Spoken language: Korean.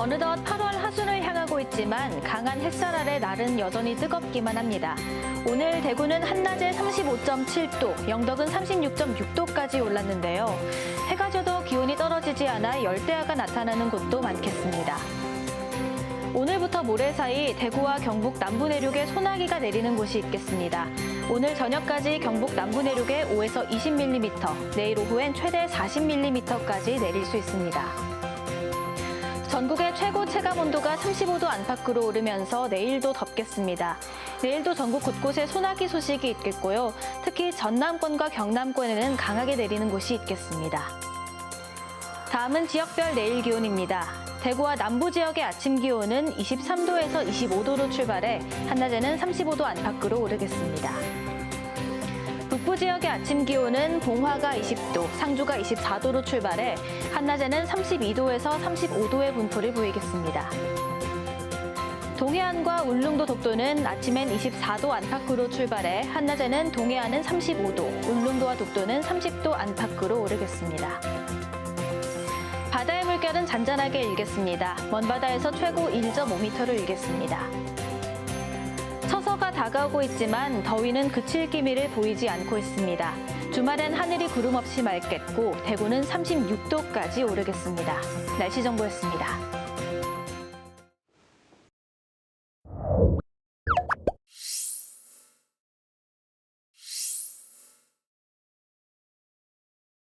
어느덧 8월 하순을 향하고 있지만 강한 햇살 아래 날은 여전히 뜨겁기만 합니다. 오늘 대구는 한낮에 35.7도, 영덕은 36.6도까지 올랐는데요. 해가 져도 기온이 떨어지지 않아 열대야가 나타나는 곳도 많겠습니다. 오늘부터 모레 사이 대구와 경북 남부 내륙에 소나기가 내리는 곳이 있겠습니다. 오늘 저녁까지 경북 남부 내륙에 5에서 20mm, 내일 오후엔 최대 40mm까지 내릴 수 있습니다. 전국의 최고 체감 온도가 35도 안팎으로 오르면서 내일도 덥겠습니다. 내일도 전국 곳곳에 소나기 소식이 있겠고요. 특히 전남권과 경남권에는 강하게 내리는 곳이 있겠습니다. 다음은 지역별 내일 기온입니다. 대구와 남부 지역의 아침 기온은 23도에서 25도로 출발해 한낮에는 35도 안팎으로 오르겠습니다. 지역의 아침 기온은 봉화가 20도, 상주가 24도로 출발해 한낮에는 32도에서 35도의 분포를 보이겠습니다. 동해안과 울릉도 독도는 아침엔 24도 안팎으로 출발해 한낮에는 동해안은 35도, 울릉도와 독도는 30도 안팎으로 오르겠습니다. 바다의 물결은 잔잔하게 일겠습니다. 먼바다에서 최고 1.5m를 일겠습니다. 처서가 다가오고 있지만 더위는 그칠 기미를 보이지 않고 있습니다. 주말엔 하늘이 구름 없이 맑겠고 대구는 36도까지 오르겠습니다. 날씨 정보였습니다.